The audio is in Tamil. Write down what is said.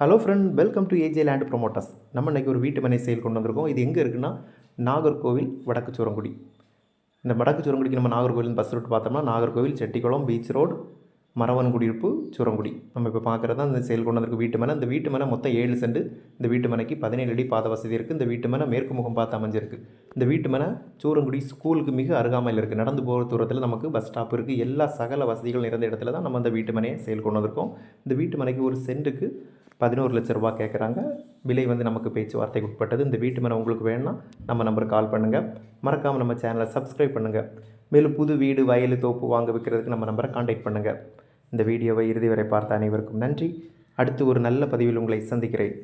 Hello friend welcome to AJ Land Promoters நம்ம இன்றைக்கி ஒரு வீட்டு மனை செயல் கொண்டு வந்திருக்கோம். இது எங்கே இருக்குன்னா நாகர்கோவில் வடக்கு சூரங்குடி இந்த வடக்கு சூரங்குடிக்கு நம்ம நாகர்கோவில் பஸ் ரூட் பார்த்தோம்னா நாகர்கோவில் செட்டிக்குளம் பீச் ரோடு மரவன் குடியிருப்பு சூரங்குடி. நம்ம இப்போ பார்க்குறது தான் இந்த செயல் கொண்டு வந்திருக்கு வீட்டு மனை. இந்த வீட்டு மனை மொத்தம் ஏழு சென்ட் இந்த வீட்டு மனைக்கு பதினேழு அடி பாத வசதி இருக்குது இந்த வீட்டு மனை மேற்கு முகம் பார்த்து அமைஞ்சிருக்கு. இந்த வீட்டு மனை சூரங்குடி ஸ்கூலுக்கு மிக அருகாமையில் இருக்குது நடந்து போகிற தூரத்தில் நமக்கு பஸ் ஸ்டாப் இருக்குது எல்லா சகல வசதிகள் நிறைந்த இடத்துல தான் நம்ம அந்த வீட்டு மனையை செயல் கொண்டு வந்திருக்கோம். இந்த வீட்டு மனைக்கு ஒரு சென்ட்டுக்கு பதினோரு லட்ச ரூபா கேட்குறாங்க. விலை வந்து நமக்கு பேச்சுவார்த்தைக்கு உட்பட்டது. இந்த வீட்டு மனை உங்களுக்கு வேணும்னா நம்ம நம்பருக்கு கால் பண்ணுங்கள் மறக்காமல் நம்ம சேனலை சப்ஸ்கிரைப் பண்ணுங்கள் மேலும் புது வீடு வயல் தோப்பு வாங்க விற்கிறதுக்கு நம்ம நம்பரை காண்டாக்ட் பண்ணுங்கள் இந்த வீடியோவை இறுதி வரை பார்த்த அனைவருக்கும் நன்றி. அடுத்து ஒரு நல்ல பதிவில் உங்களை சந்திக்கிறேன்.